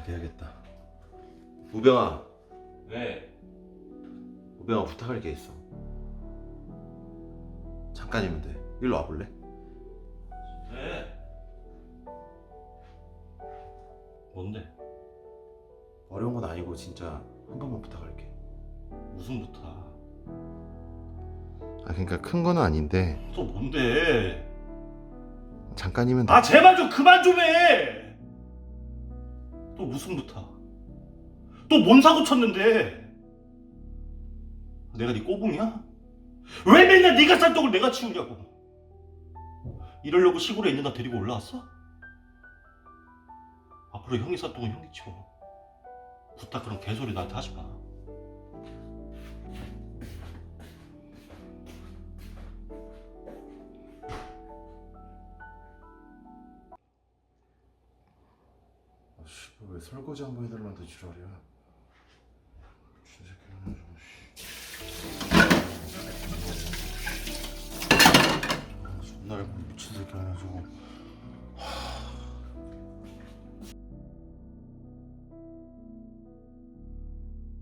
부탁해야겠다. 우병아, 왜? 우병아 부탁할 게 있어. 잠깐이면 돼. 일로 와볼래? 왜? 뭔데? 어려운 건 아니고 진짜 한 번만 부탁할게. 무슨 부탁? 아 그러니까 큰 거는 아닌데 또 뭔데? 잠깐이면 돼. 아 제발 좀 그만 좀 해! 또 무슨 부탁? 또 뭔 사고 쳤는데? 내가 네 꼬붕이야? 왜 맨날 네가 싼 떡을 내가 치우냐고 이러려고 시골에 있는 나 데리고 올라왔어? 앞으로 형이 싼 떡은 형이 치워 부탁 그런 개소리 나한테 하지 마 왜 설거지 한 번 해달라는데 지랄이야. 미친 씨. 아, 존나 미친 새끼 아니야 저거.